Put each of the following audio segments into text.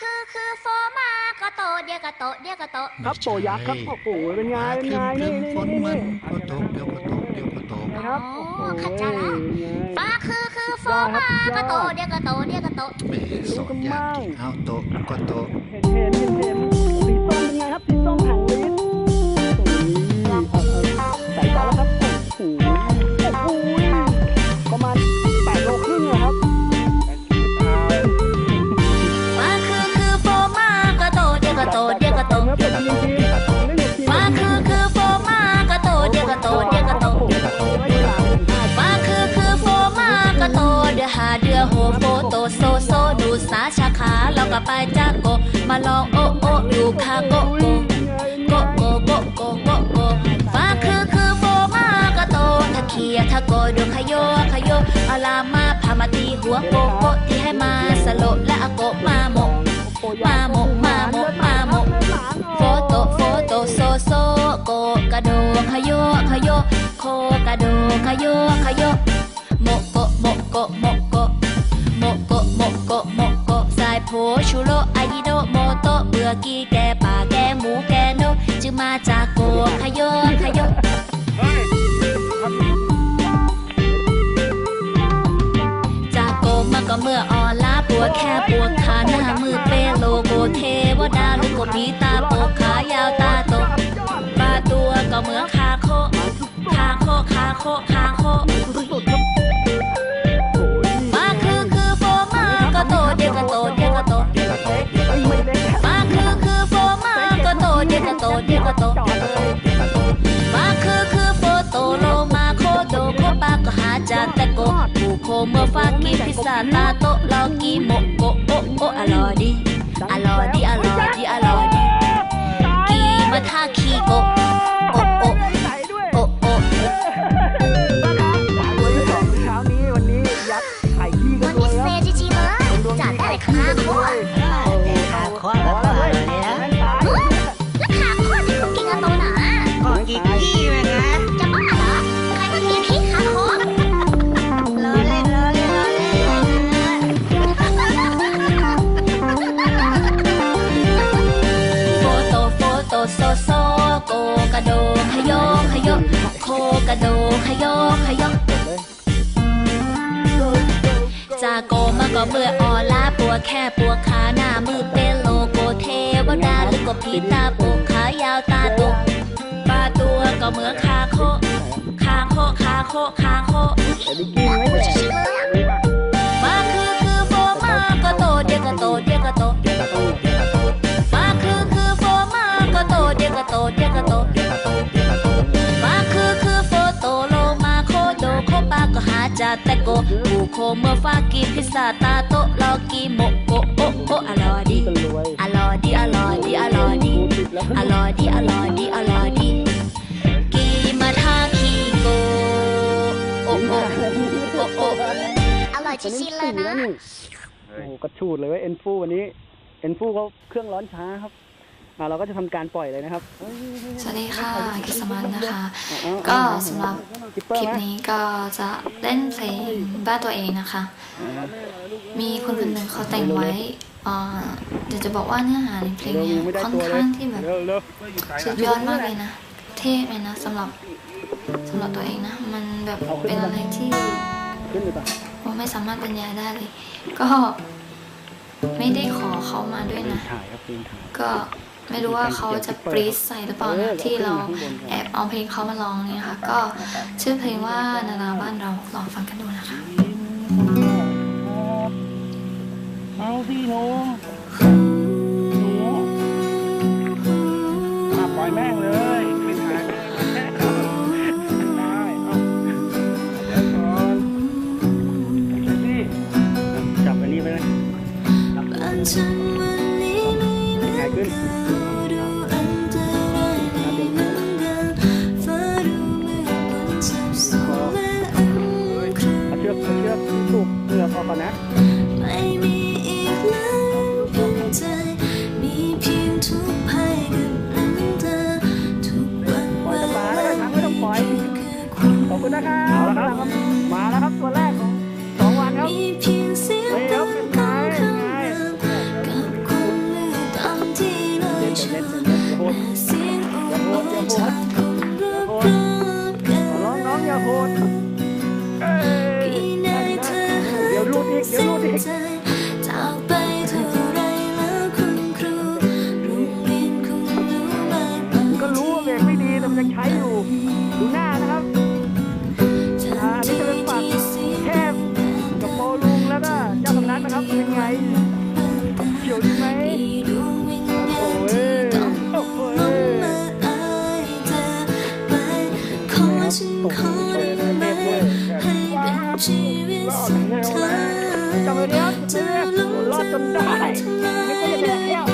คือคือโฟมากระโตเดียวกระโตเดียวกระโตครับโปยักษ์ครับโอ้โหเป็นไงเป็นไงครึ้นี่มนี่ฝนนี่มันี่นก็ตกเดี๋ยวก็ตกเดี๋ยวก็ตกนะครับอ๋อโอ้โหเข้าใจละเป็นไงฟ้าคือคือโฟมากระโตเดียวกระโตเดียวกระโตแหม่สอนยากจริงเอาตกก็ตกเห็นเห็นเห็น เดียระโตเนื้อเป็ดจริงๆเล่นกับทีมาคือคือโฟมากระโตเดียวกระโตเดียวกระโตโอ้โหไม่ได้ต่างกันห้าคือคือโฟมากระโตเดือหาเดือโฮโฟโตโซโซดูสาชาขาเราก็ไปจากโกมาลองโอโอดูคาโกโกโกโกโกโกโกโกฟ้าคือคือโฟมากระโตถ้าเคียถ้าโกดูขยโยขยโยอาลามาพามาตีหัวโกโกที่ให้มาสโลและอโกมา ขยโยขยโยโคกระโดขยโยขยโยโมโกโมโกโมโกโมโกโมโกโมโกสายโพชูโรอายิโนโมโตเบื่อกีแกป่าแกหมูแกโนจึงมาจากโกขยโยขยโยจากโกมาก็เมื่ออ่อลาปวดแค่ปวดขาหน้ามือเปโลโกเทวดาลูกกบผีตาโปขายาวตา เหมือคาโคคาโคคาโคคาโคมาคือคือโฟมาก็โตเดียวก็โตเดก็โตเด็กก็ตมาคือคือโฟมาก็โตเดียวก็โตเดียวก็โตมาคือคือโฟโตโลมาโคโดโคปาก็หาจาแต่โกปูโคเมื่อฟากีพิซซ่าตาโตลอกีโมโกโอโออร่อยดีอร่อยดีอร่อย ขาโคแต่ขาขวาแล้วก็อะไรเนี่ยแล้วขาโคที่คุณกินกันโตหนาก่อกี่กี้ไหมนะจะบ้าเหรอใครมากินขี้ขาโคล้อเล่นล้อเล่นล้อเล่นโฟโตโฟโตโซโซโกกระโดขยโยขยโยโคกระโดขยโยขยโยจากโกมาก็เมื่ออ่อน ล้าปวแค่ปวดขาหน้ามือเป็นโลโกเทวดาหรือก็ผีตาปกขายาวตาโตปลาตัวก็เหมือนคาโคคาโคคาโคคาโคมาคือคือโฟมาก็โตเดียก็โตเดียก็โตมาคือคือโฟมาก็โตเดียก็โตเดียก็โต จาแต่โกปูโคเมื่อฟากีพิซซ่าตาโตลอกีโมโกโอโออร่อยดีอร่อยดีอร่อยดีอร่อยดีอร่อยดีอร่อยดีอร่อยดีกีมาทาคีโกโอโอโอโออร่อยตอนนี้ชิสี่ๆเลยนะแล้วนี่โอ้กระชูดเลยว่าเอ็นฟูวันนี้เอ็นฟูเขาเครื่องร้อนช้าครับ อ่าเราก็จะทำการปล่อยเลยนะครับสวัสดีค่ะกิสมันนะคะเอาก็เอาสำหรับคิปเปอคร์ลิปไหมนี้ก็จะเล่นเพลงบ้านตัวเองนะคะ มีคนคนหนึ่งเขาแต่งไว้อ่าเดี๋ยวจะบอกว่าเนื้อหาในเพลงเร็วเนี้ยังไม่ได้ค่อนตัวเลยข้างที่แบบ เร็วเร็วสุดยอดมากเลยนะ เท่เลยนะสำหรับสำหรับตัวเองนะ มันแบบเป็นอะไรที่ขึ้นหรือเปล่าผมไม่สามารถบรรยายได้เลย ก็ไม่ได้ขอเขามาด้วยนะ ถ่ายครับปืนถ่ายก็ ไม่รู้ว่าเขาจะปรี๊ดใส่หรือเปล่านะที่เราแอบเอาเพลงเขามาร้องเนี่ยค่ะ ก็ชื่อเพลงว่านาราบ้านเราลองฟังกันดูนะคะเอา ขึ้ Lord, help me. Somebody I'm do this. Lord, to die. You're.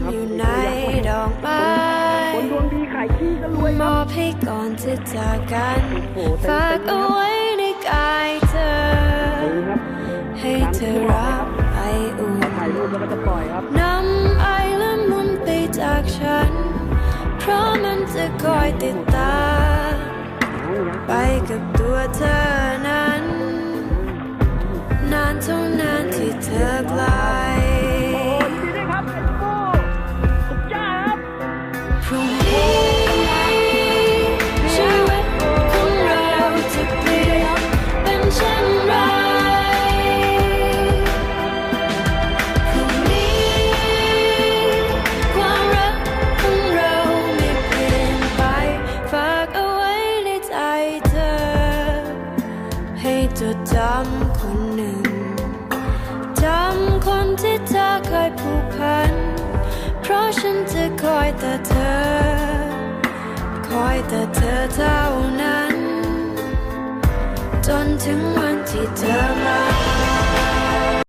มอยู่ในดอกไม้คนดวงดีขายขี้ก็รวยมอบให้ก่อนจะจากกันฝากเอาไว้ในกายเธอ ให้เธอรับไออุ่น้นำไอละมุนไปจากฉัน เพราะมันจะคอยติดตามไปกับตัวเธอ ฉันจะคอยแต่เธอ คอยแต่เธอเท่านั้น จนถึงวันที่เธอมา